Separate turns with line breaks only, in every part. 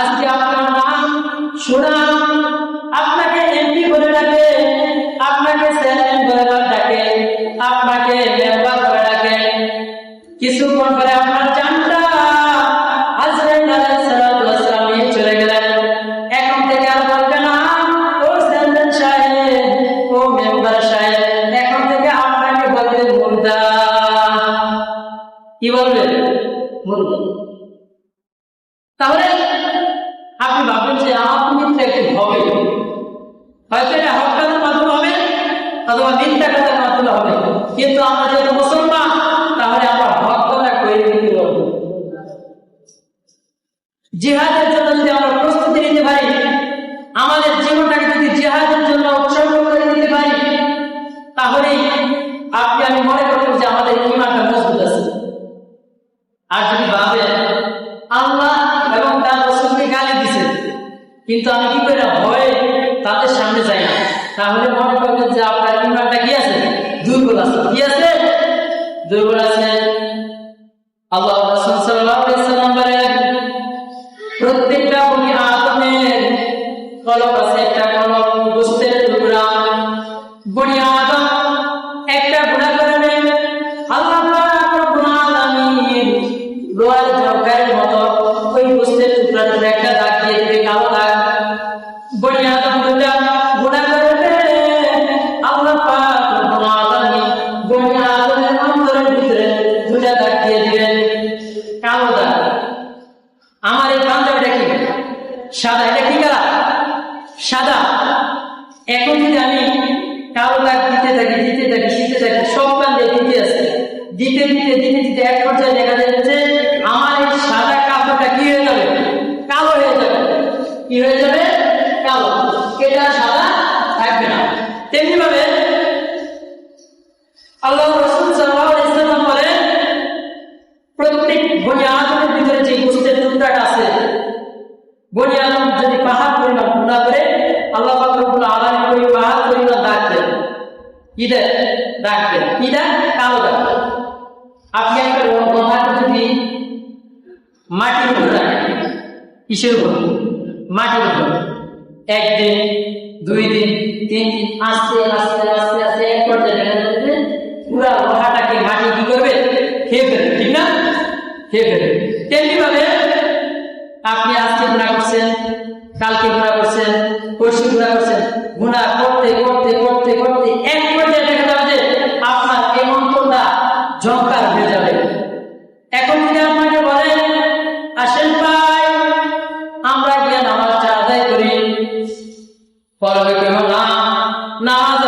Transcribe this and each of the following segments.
আজকে আপনার নাম সুনাম আপনাকে এমপি বলে ডাকে, আপনাকে চেয়ারম্যান বলে ডাকে, আপনাকে মেম্বার বলে ডাকে। কিছুক্ষণ পরে আপনার জানটা আলাইসালাম নিয়ে চলে গেলেন। এখন থেকে আর বলবে না, ও সাহেব, ও মেম্বার সাহেব, এখন থেকে আপনাকে বলবে মুর্দা। কি বলবে? মুর্দা। আপনি ভাববেন যে আপনি একটি হবে। হয়তো এটা হক মাধ্যমে হবে, অথবা মিথ্যা কথার মাধ্যমে হবে। কিন্তু আমরা যেহেতু মুসলমান, তাহলে আমরা হক কথা করে দিতে পারব জিহাদের জন্য যদি আমরা প্রস্তুতি নিতে পারি, আমাদের জীবনটাকে যদি জিহাদের কিন্তু আমি কি করে ভয়ে তাদের সামনে যাই না। তাহলে মনে করবেন যে আপনার ইমানটা কি আছে? দুর্বল আছে। কি আছে? দুর্বল আছে। আল্লাহ রসুল সাল্লাল্লাহু আলাইহি প্রত্যেকটা বনি আদমের কলব আছে, একটা কলব গোস্তের টুকরা, বনি আদম, একটা আল্লাহ রব্বুল আলামিন লোহার ওই গোস্তের টুকরাটার একটা আমার এই পাঞ্জাবিটা কি? সাদা? এটা কি কালার? সাদা। এখন যদি আমি কালো দাগ দিতে থাকি দিতে থাকি দিতে থাকি, সব কান্দে দিতে আছে। দিতে দিতে দিতে দিতে এক পর্যায়ে দেখা যাচ্ছে আমার এই সাদা কাপড়টা কি হয়ে যাবে? কালো হয়ে যাবে। কি হয়ে যাবে? বনি আদম যদি পাহাড় পরিমাণ গুণা করে, আল্লাহ পাক রব্বুল আলামিন ওই পাহাড় পরিমাণ দাগ দেন। কি দেন? দাগ দেন। কি দাগ কালো দাগ আপনি একটা কথাটা যদি মাটির উপর রাখেন, কিসের উপর? মাটির উপর। একদিন দুই দিন তিন দিন আস্তে আস্তে আস্তে আস্তে এক পর্যায়ে দেখা যাচ্ছে পুরা লোহাটাকে মাটি কি করবে? খেয়ে ফেলবে, ঠিক না? খেয়ে ফেলবে। তেমনি ভাবে আপনি আজকে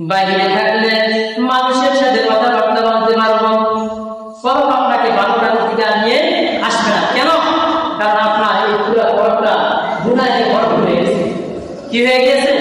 বাইরে থাকলে মানুষের সাথে কথাবার্তা বলতে পারব। বরং আপনাকে ভালো দিকে নিয়ে আসবে না। কেন? কারণ আপনার এই পুরো ঘরটা গুণায় ঘর হয়ে গেছে। কি হয়ে গেছে?